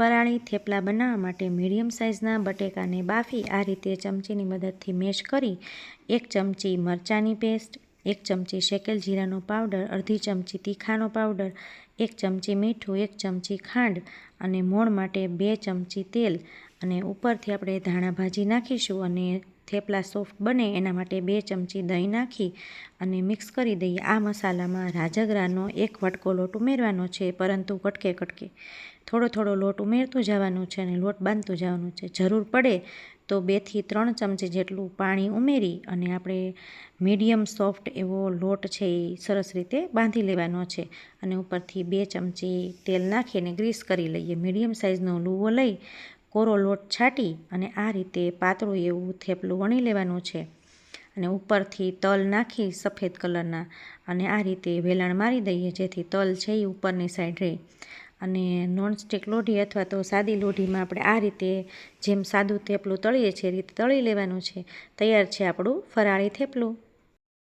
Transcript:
ફરાળી થેપલા બનાવવા માટે મીડિયમ સાઇઝના બટેકાને બાફી આ રીતે ચમચીની મદદથી મેશ કરી એક ચમચી મરચાંની પેસ્ટ, એક ચમચી શેકેલ જીરાનો પાવડર, અડધી ચમચી તીખાનો પાવડર, એક ચમચી મીઠું, એક ચમચી ખાંડ અને મોણ માટે બે ચમચી તેલ. અને ઉપરથી આપણે ધાણા ભાજી નાખીશું અને થેપલા સોફ્ટ બને એના માટે બે ચમચી દહીં નાખી અને મિક્સ કરી દઈએ. આ મસાલામાં રાજગરાનો એક વટકો લોટ ઉમેરવાનો છે, પરંતુ કટકે કટકે. થોડો થોડો લોટ ઉમેરતું જવાનું છે અને લોટ બાંધતું જવાનું છે. જરૂર પડે તો બેથી ત્રણ ચમચી જેટલું પાણી ઉમેરી અને આપણે મીડિયમ સોફ્ટ એવો લોટ છે એ સરસ રીતે બાંધી લેવાનો છે અને ઉપરથી બે ચમચી તેલ નાખીને ગ્રીસ કરી લઈએ. મીડિયમ સાઇઝનો લૂવો લઈ કોરો લોટ છાંટી અને આ રીતે પાતળું એવું થેપલું વણી લેવાનું છે. અને ઉપરથી તલ નાખી સફેદ કલરના અને આ રીતે વેલણ મારી દઈએ જેથી તલ છે એ ઉપરની સાઈડ રહે. અને નોનસ્ટિક લોઢી અથવા તો સાદી લોઢીમાં આપણે આ રીતે જેમ સાદું થેપલું તળીએ છીએ રીતે તળી લેવાનું છે. તૈયાર છે આપણું ફરાળી થેપલું.